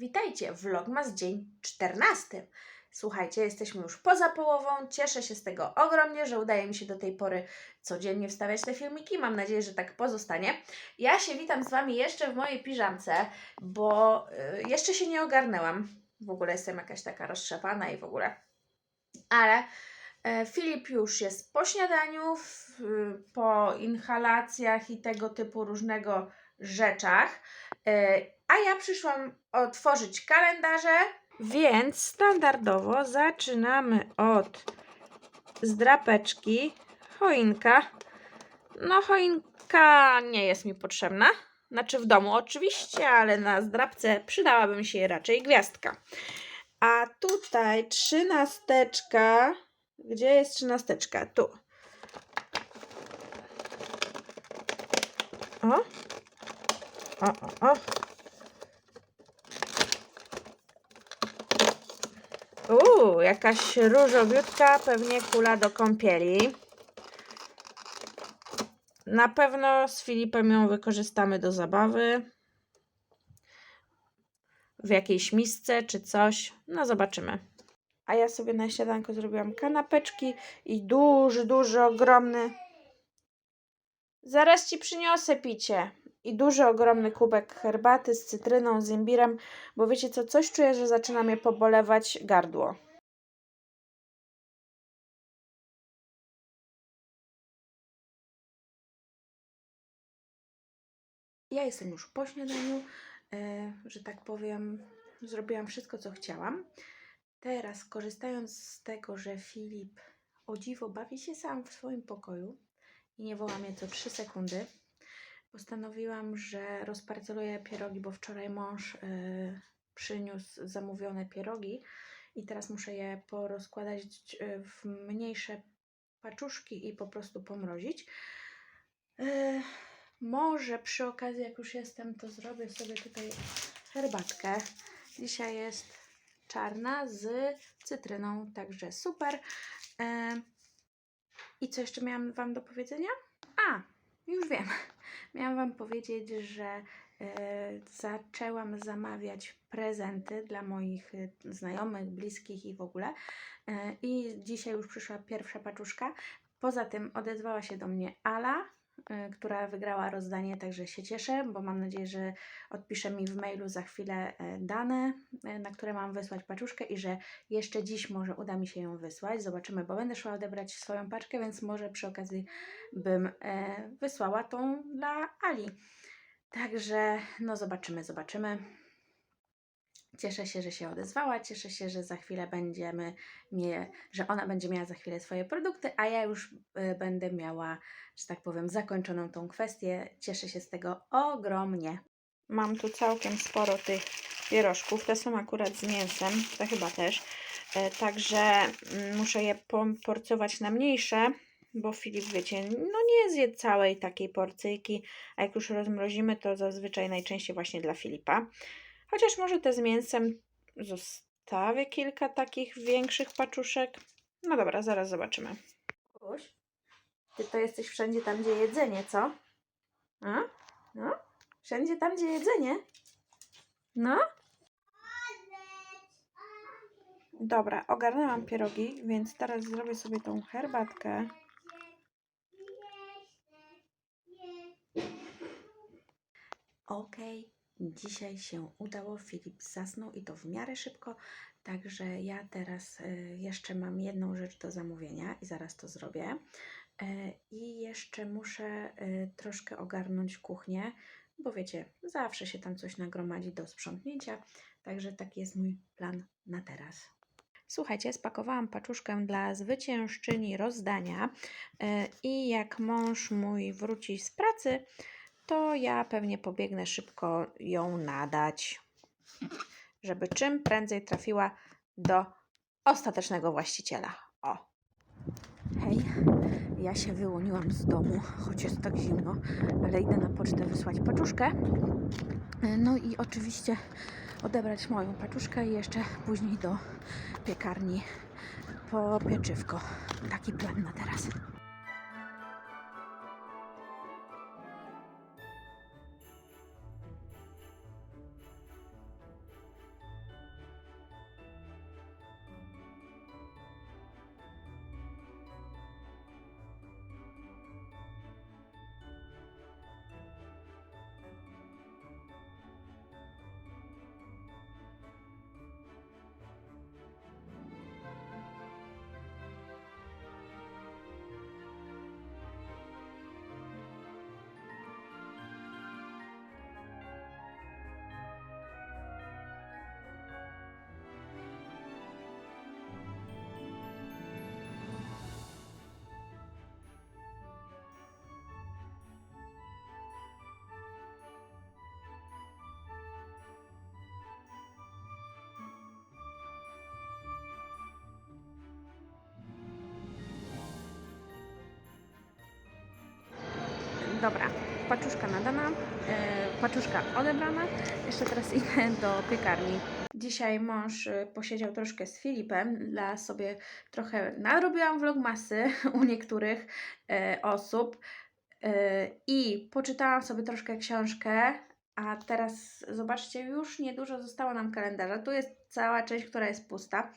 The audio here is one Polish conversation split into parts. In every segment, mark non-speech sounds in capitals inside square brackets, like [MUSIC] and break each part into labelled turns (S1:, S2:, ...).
S1: Witajcie, vlogmas dzień 14. Słuchajcie, jesteśmy już poza połową. Cieszę się z tego ogromnie, że udaje mi się do tej pory codziennie wstawiać te filmiki. Mam nadzieję, że tak pozostanie. Ja się witam z Wami jeszcze w mojej piżamce, bo y, jeszcze się nie ogarnęłam. W ogóle jestem jakaś taka roztrzepana i w ogóle. Ale e, Filip już jest po śniadaniu, po inhalacjach i tego typu różnego rzeczach. A ja przyszłam otworzyć kalendarze, więc standardowo zaczynamy od zdrapeczki. Choinka. No, choinka nie jest mi potrzebna. Znaczy w domu oczywiście, ale na zdrapce przydałaby mi się raczej gwiazdka. A tutaj trzynasteczka. Gdzie jest trzynasteczka? Tu. O. O, o, o. Jakaś różowiutka, pewnie kula do kąpieli. Na pewno z Filipem ją wykorzystamy do zabawy. W jakiejś misce czy coś. No zobaczymy. A ja sobie na śniadanko zrobiłam kanapeczki i duży, duży, ogromny. Zaraz ci przyniosę picie. I duży, ogromny kubek herbaty z cytryną, z imbirem, bo wiecie co, coś czuję, że zaczyna mnie pobolewać gardło. Ja jestem już po śniadaniu, e, że tak powiem, zrobiłam wszystko, co chciałam. Teraz, korzystając z tego, że Filip o dziwo bawi się sam w swoim pokoju i nie woła mnie co 3 sekundy, postanowiłam, że rozparceluję pierogi, bo wczoraj mąż e, przyniósł zamówione pierogi i teraz muszę je porozkładać e, w mniejsze paczuszki i po prostu pomrozić. E, może przy okazji, jak już jestem, to zrobię sobie tutaj herbatkę. Dzisiaj jest czarna z cytryną, także super. E, I co jeszcze miałam Wam do powiedzenia? A, już wiem. [LAUGHS] Miałam Wam powiedzieć, że e, zaczęłam zamawiać prezenty dla moich e, znajomych, bliskich i w ogóle. I dzisiaj już przyszła pierwsza paczuszka. Poza tym odezwała się do mnie Ala, która wygrała rozdanie, także się cieszę, bo mam nadzieję, że odpisze mi w mailu za chwilę e, dane, e, na które mam wysłać paczuszkę i że jeszcze dziś może uda mi się ją wysłać. Zobaczymy, bo będę szła odebrać swoją paczkę, więc może przy okazji bym wysłała tą dla Ali. Także no zobaczymy, zobaczymy. Cieszę się, że się odezwała, cieszę się, że za chwilę będziemy mie- że ona będzie miała za chwilę swoje produkty, a ja już e, będę miała, że tak powiem, zakończoną tą kwestię. Cieszę się z tego ogromnie. Mam tu całkiem sporo tych pierożków. Te są akurat z mięsem, te chyba też. E, Także mm, muszę je porcjować na mniejsze, bo Filip, wiecie, no nie zje całej takiej porcyjki, a jak już rozmrozimy, to zazwyczaj najczęściej właśnie dla Filipa. Chociaż może te z mięsem zostawię kilka takich większych paczuszek. No dobra, zaraz zobaczymy. Kuś, ty to jesteś wszędzie tam, gdzie jedzenie, co? A? No? Wszędzie tam, gdzie jedzenie? No? Dobra, ogarnęłam pierogi, więc teraz zrobię sobie tą herbatkę. Dzisiaj się udało. Filip zasnął i to w miarę szybko. Także ja teraz y, jeszcze mam jedną rzecz do zamówienia i zaraz to zrobię. E, I jeszcze muszę y, troszkę ogarnąć kuchnię, bo wiecie, zawsze się tam coś nagromadzi do sprzątnięcia. Także taki jest mój plan na teraz. Słuchajcie, spakowałam paczuszkę dla zwyciężczyni rozdania e, i jak mąż mój wróci z pracy, to ja pewnie pobiegnę szybko ją nadać, żeby czym prędzej trafiła do ostatecznego właściciela. O. Hej, ja się wyłoniłam z domu, choć jest tak zimno, ale idę na pocztę wysłać paczuszkę. No i oczywiście odebrać moją paczuszkę i jeszcze później do piekarni po pieczywko. Taki plan na teraz. Dobra, paczuszka nadana, e, paczuszka odebrana. Jeszcze teraz [LAUGHS] idę do piekarni. Dzisiaj mąż e, posiedział troszkę z Filipem. Dla sobie trochę nadrobiłam vlogmasy [LAUGHS] u niektórych e, osób i poczytałam sobie troszkę książkę. A teraz zobaczcie, już niedużo zostało nam kalendarza. Tu jest cała część, która jest pusta.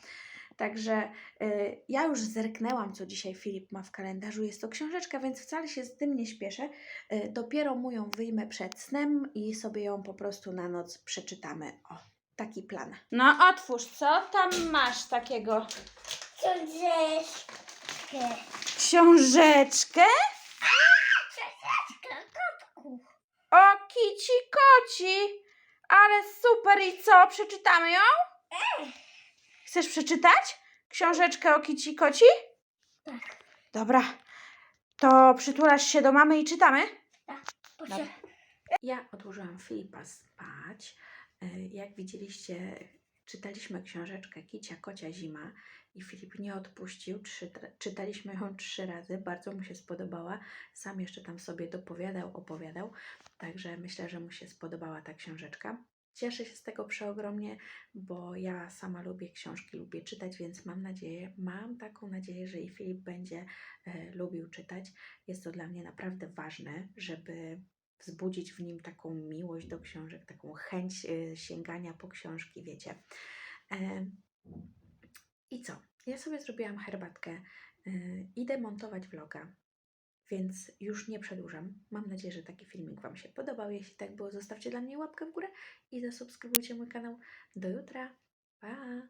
S1: Także y, ja już zerknęłam, co dzisiaj Filip ma w kalendarzu. Jest to książeczka, więc wcale się z tym nie śpieszę. Y, dopiero mu ją wyjmę przed snem i sobie ją po prostu na noc przeczytamy. O, taki plan. No otwórz, co tam masz takiego?
S2: Książeczkę.
S1: Książeczkę?
S2: Książeczka kotków.
S1: O, kici koci! Ale super i co? Przeczytamy ją? Chcesz przeczytać? Książeczkę o kici koci?
S2: Tak.
S1: Dobra. To przytulasz się do mamy i czytamy?
S2: Proszę.
S1: Ja odłożyłam Filipa spać. Y, Jak widzieliście, czytaliśmy książeczkę Kicia Kocia Zima i Filip nie odpuścił. Czytaliśmy ją trzy razy, bardzo mu się spodobała. Sam jeszcze tam sobie dopowiadał, opowiadał, także myślę, że mu się spodobała ta książeczka. Cieszę się z tego przeogromnie, bo ja sama lubię książki, lubię czytać, więc mam nadzieję, mam taką nadzieję, że i Filip będzie e, lubił czytać. Jest to dla mnie naprawdę ważne, żeby wzbudzić w nim taką miłość do książek, taką chęć y, sięgania po książki, wiecie. E, I co? Ja sobie zrobiłam herbatkę. y, Idę montować vloga, więc już nie przedłużam. Mam nadzieję, że taki filmik Wam się podobał. Jeśli tak było, zostawcie dla mnie łapkę w górę i zasubskrybujcie mój kanał. Do jutra. Pa!